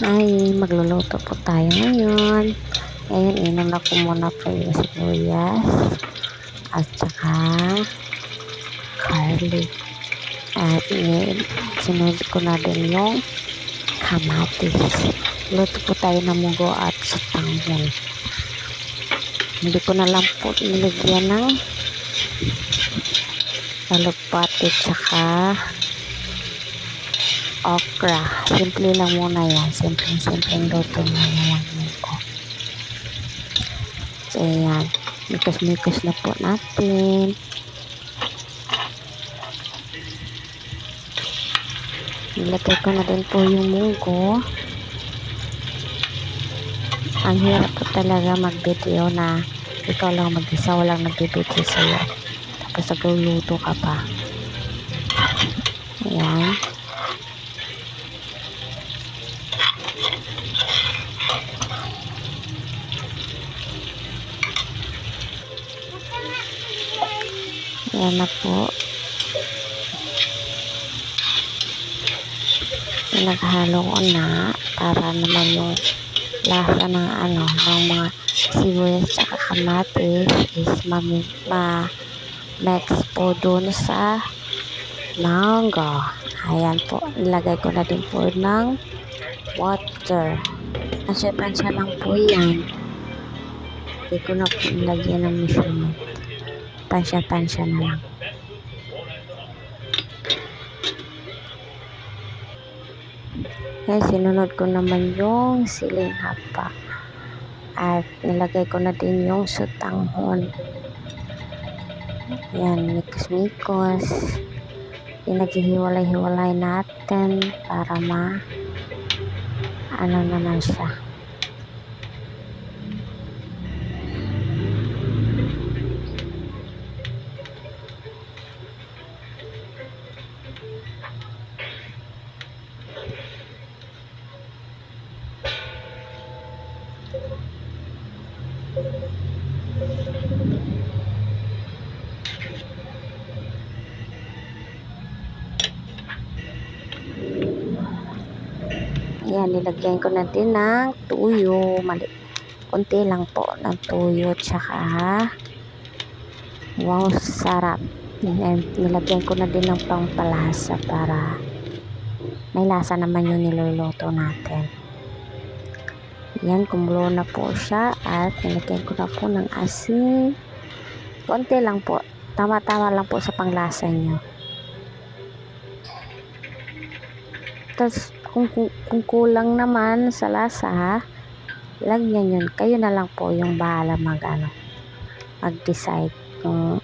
Ay, magluluto po tayo ngayon. Ngayon, inom na ko muna po yung sibuyas at saka garlic. At sinunod ko na din yung kamatis. Luto po tayo ng mugo at sutanghon. Hindi ko na lang po nilagyan ng talagpati tsaka okra. Simple lang muna yan. Simple-simple luto muna yan ko. So, yan. Mikas-mikas na po natin. Nilagay ko na din po yung munggo. Ang hirap po talaga mag-video na ikaw lang mag-isa, walang nag-video sa'yo. Tapos nagluluto ka pa. Ayan. Na po. Pinaghalo ko na para naman yung lasa ng ano, ng mga sibuyas at kamatis is mami, ma mix po dun sa mango. Ayan po, nilagay ko na din po ng water. Pansya-pansya lang po yan. Hindi ko na po nilagyan ng measurement. Pansya-pansya na lang. Yan, sinunod ko naman yung siling hapa. At nilagay ko na din yung sutanghon. Yan, mikos-mikos. Pinaghihiwalay-hiwalay natin para ma ano naman siya. Yan, nilagyan ko na din ng tuyo. Mali. Kunti lang po ng tuyo. Tsaka, wow, sarap. Yan, nilagyan ko na din ng pampalasa para may lasa naman yung niluluto natin. Yan, kumulo na po siya at nilagyan ko na po ng asin. Konti lang po. Tama-tama lang po sa panglasa nyo. Tapos, kung, kung, kulang naman sa lasa, lagyan yun. Kayo na lang po yung bahala mag, ano, mag-decide kung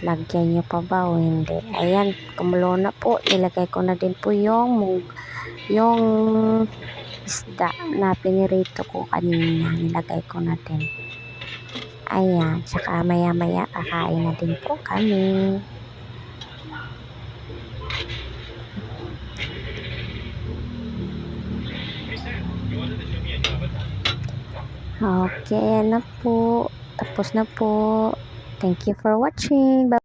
lagyan nyo pa ba o hindi. Ayan, kumulo na po. Nilagay ko na din po yung, yung isda na pinirito ko kanina. Nilagay ko na din. Ayan, saka maya-maya kakain na din po kami. Okay, na po. Tapos na po. Thank you for watching. Bye